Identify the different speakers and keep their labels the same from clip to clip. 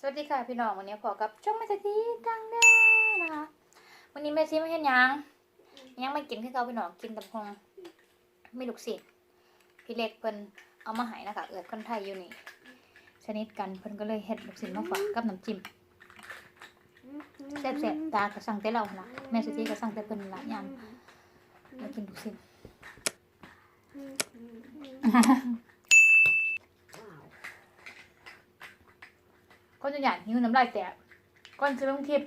Speaker 1: สวัสดีค่ะพี่น้องวันนี้พอกับช่องแม่สตีตังเด้อนะคะวันนี้แม่ซีไม่เห็นยังยังไม่กินคือเขาพี่น้องกินแต่พงไม่ลูกศิษย์พี่เล็กเพิ่นเอามาให้นะคะเอิดคนไทยอยู่นี่สนิทกันเพิ่นก็เลยเฮ็ดลูกศิษย์มาฝากกับน้ำจิ้มแซ่บๆตาก็สั่งแต่เราละแม่สตีก็สั่งแต่เพิ่นละยามมากินลูกศิษย์ อยากหิวน้ำลายแตกก่อนจะลงคลิป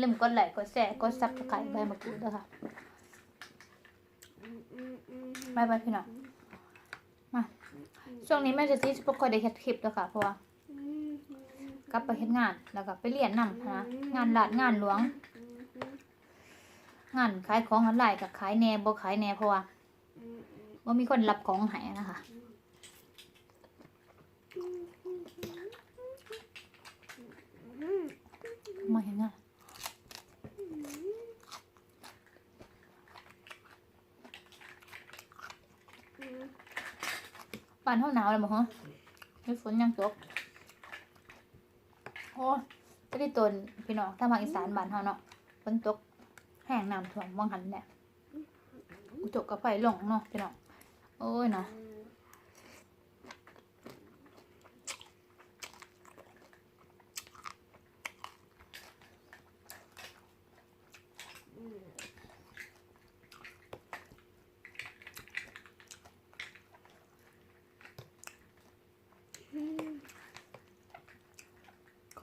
Speaker 1: ลืมกดไลค์กดแชร์กดซับสไครต์ใบมะกรูดด้วยค่ะบายบายพี่น้องมาช่วงนี้แม่จะที่ปกติได้เฮ็ดคลิปแล้วค่ะเพราะว่ากลับไปเฮ็ดงานแล้วก็ไปเรียนนำนะงานหลาดงานหลวง งานขายของออนไลน์กับขายแหน่บ่ขายแหน่เพราะว่าบ่มีคนรับของให้นะคะ มาเห็นอะบ้านเท่าหนาวเลยมั้งฮะไม่ฝนยังตกโอ้จะได้ตนพี่น้องถ้ามาอีสานบ้านเฮาเนาะฝนตกแห้งน้ำท่วมบางหันแหละอุจกกับไฟลงเนาะพี่น้องโอ้ยเนาะ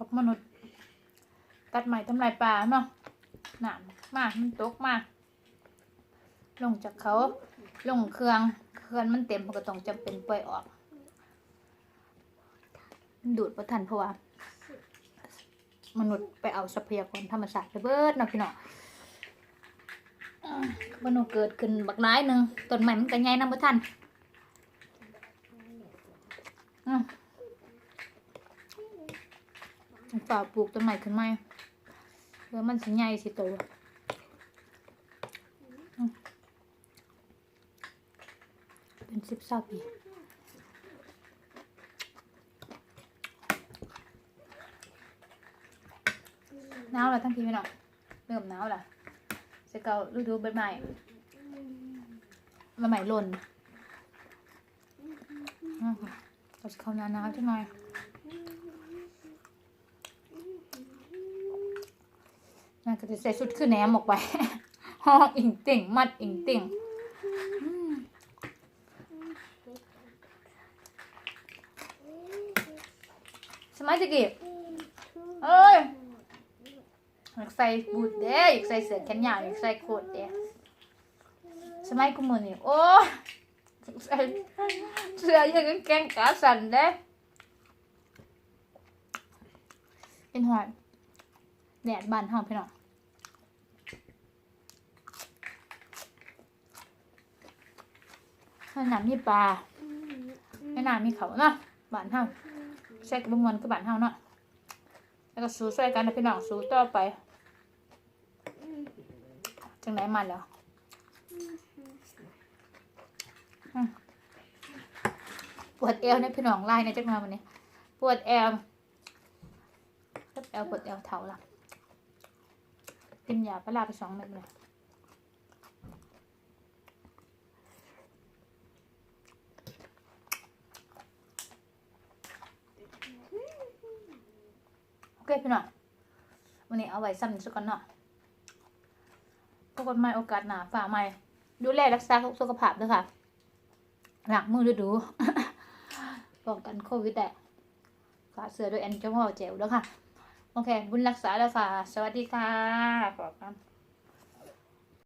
Speaker 1: ขอบมนุษย์ ตัดใหม่ทำลายปลาเนาะหนามมากมันตกมากลงจากเขาลงเครื่องเครื่องมันเต็มก็ต้องจำเป็นปล่อยออก ดูดประทันเพราะว่า มนุษย์ไปเอาทรัพยากรธรรมชาติไปเบิดเนาะพี่น้องมนุษย์เกิดขึ้นบักน้ายหนึ่งต้นไม้มันก็ใหญ่นำประทันอืม ฝ่าปลูกต้นไม้ขึ้นมาเดี๋ยวมันสิใหญ่สิโตเป็นสิบสาปีหนาวแล้วทั้งทีพี่น้องเริ่มหนาวแล้วจะเกาฤดูใบไม้ใบไม้หล่นเราจะเข้าน้าหนาวจังหน่อย น่าก็จะใส่ชุดคือแหนมออกไปห้องอิงติ่งมัดอิงติ่งสมัยตะกี้เอ้ยอยากใส่บูทเด้อยากใส่เสื้อแขนยาวอยากใส่โค้ทเด้สมัยกูมือนี่โอ้ใส่เสื้อยังกางเกงขาสั้นเด้เป็นหอยแดดบานห้องพี่น้อง ข้างน้ำมีปลาในน้ำมีเขาเนาะบานห้องใส่กับบะมวนกับบานห้องเนาะแล้วก็สู้ช่วยกันนะพี่น้องสู้ต่อไปจังไหนมันแล้วอืมปวดเอวเนี่ยพี่น้องไล่ในจังมาวันนี้ ปวดเอวปวดเอวปวดเอวเท้าละกินยาปลาร้าไปสองเม็ดเลย เคพี่น้องวันนี้เอาไว้ซ้ำนี้สักก่อนเนาะพบกันใหม่โอกาสหน้าฝ่ากใหม่ดูแลรักษาสุขภาพด้วยค่ะหลังมือดูดูป้องกันโควิดแต่ฝาเสือด้วยแอนจอมอลเจลด้วยค่ะ โอเค บุญรักษาแล้วค่ะ สวัสดีค่ะขอบคุณ